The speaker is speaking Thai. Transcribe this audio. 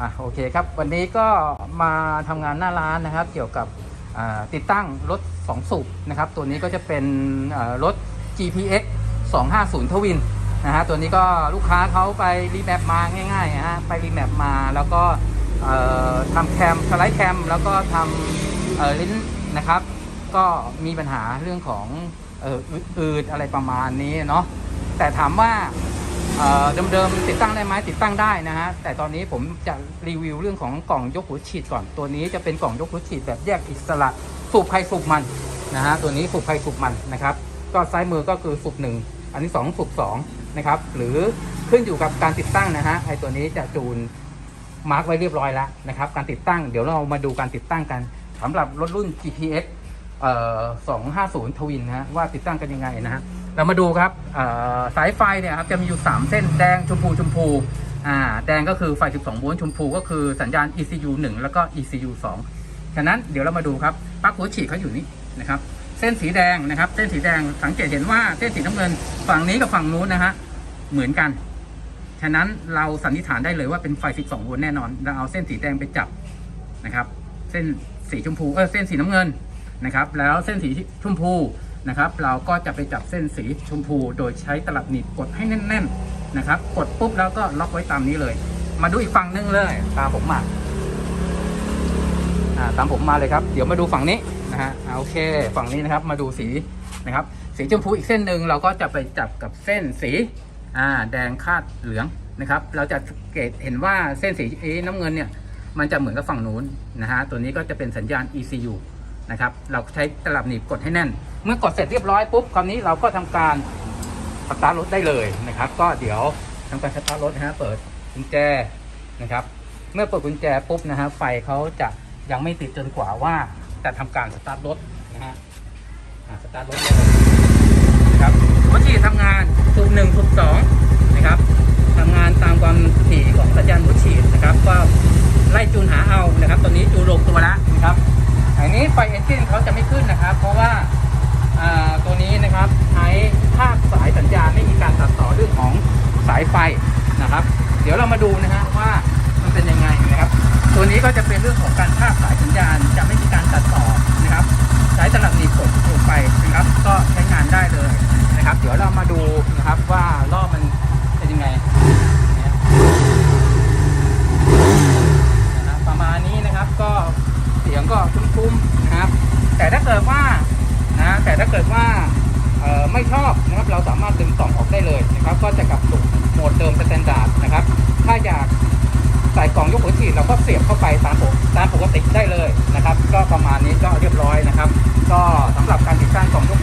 อะโอเคครับ วันนี้ก็มาทำงานหน้าร้านนะครับ เกี่ยวกับติดตั้งรถ 2 สูบนะครับ ตัวนี้ก็จะเป็นรถ GPX 250 ทวินนะฮะตัวนี้ก็ลูกค้าเขาไปรีแมปมาง่ายๆนะฮะไปรีแมปมาแล้วก็ทำแคมสไลด์แคมแล้วก็ทำลิ้นนะครับ ก็มีปัญหาเรื่องของอ,อ,อืดอะไรประมาณนี้เนาะแต่ถามว่า เเดิมๆติดตั้งได้ไหมติดตั้งได้นะฮะแต่ตอนนี้ผมจะรีวิวเรื่องของกล่องยกหัวฉีดก่อนตัวนี้จะเป็นกล่องยกหัวฉีดแบบแยกอิสระสูบใครสูบมันนะฮะตัวนี้สูบใครสูบมันนะครับ ก็ซ้ายมือก็คือสูบหนึ่งอันนี้สองสูบสองนะครับหรือขึ้นอยู่กับการติดตั้งนะฮะไอตัวนี้จะจูนมาร์กไว้เรียบร้อยแล้วนะครับการติดตั้งเดี๋ยวเรามาดูการติดตั้งกันสำหรับรถรุ่น GPX เอ่อ250ทวินนะฮะว่าติดตั้งกันยังไงนะฮะ เรามาดูครับสายไฟเนี่ยครับจะมีอยู่ 3 เส้นแดงชมพูชมพูอ่าแดงก็คือไฟ 12 โวลต์ชมพูก็คือสัญญาณ ECU 1 แล้วก็ ECU 2 ฉะนั้นเดี๋ยวเรามาดูครับปลั๊กหัวฉีดเขาอยู่นี่นะครับเส้นสีแดงนะครับ เส้นสีแดงสังเกตเห็นว่าเส้นสีน้ำเงินฝั่งนี้กับฝั่งนู้นนะฮะเหมือนกัน ฉะนั้นเราสันนิษฐานได้เลยว่าเป็นไฟ 12 โวลต์แน่นอน เราเอาเส้นสีแดงไปจับนะครับ เส้นสีชมพูเออเส้นสีน้ำเงินนะครับ แล้วเส้นสีชมพู นะครับ เราก็จะไปจับเส้นสีชมพูโดยใช้ตลับหนีบกดให้แน่น ๆนะครับ กดปุ๊บแล้วก็ล็อกไว้ตามนี้เลย มาดูอีกฝั่งนึงเลย ตามผมมาตามผมมาเลยครับ เดี๋ยวมาดูฝั่งนี้นะฮะโอเค ฝั่งนี้นะครับมาดูสีนะครับ สีชมพูอีกเส้นหนึ่งเราก็จะไปจับกับเส้นสีแดงคาดเหลืองนะครับ เราจะสังเกตเห็นว่าเส้นสีน้ำเงินเนี่ยมันจะเหมือนกับฝั่งนู้นนะฮะตัวนี้ก็จะเป็นสัญญาณ ECU นะครับ เราใช้ตลับหนีบกดให้แน่น เมื่อกดเสร็จเรียบร้อยปุ๊บคราวนี้เราก็ทำการสตาร์ทรถได้เลยนะครับ ก็เดี๋ยวทำการสตาร์ทรถนะฮะเปิดกุญแจนะครับ เมื่อเปิดกุญแจปุ๊บนะฮะไฟเขาจะยังไม่ติดจนกว่าว่าจะทำการสตาร์ทรถนะฮะสตาร์ทรถเลยนะครับหัวฉีดทำงานสูบหนึ่งสูบสองนะครับทำงานตามความถี่ของสัญญาณหัวฉีดนะครับ ก็ไล่จูนหาเอานะครับตัวนี้ สายไฟนะครับ เดี๋ยวเรามาดูนะฮะว่ามันเป็นยังไงนะครับ ตัวนี้ก็จะเป็นเรื่องของการภาคสายสัญญาณจะไม่มีการตัดต่อนะครับ ใช้ตลับหนีบกดลงไปนะครับ ก็ใช้งานได้เลยนะครับ เดี๋ยวเรามาดูนะครับว่ารอบมันเป็นยังไงนะครับประมาณนี้นะครับก็เสียงก็คุ้มๆนะครับ แต่ถ้าเกิดว่านะแต่ถ้าเกิดว่าไม่ชอบนะครับเราสามารถดึง เสียบเข้าไปตามปกตามปกติได้เลยนะครับ ก็ประมาณนี้ก็เรียบร้อยนะครับ ก็สำหรับการติดตั้งกล่องยก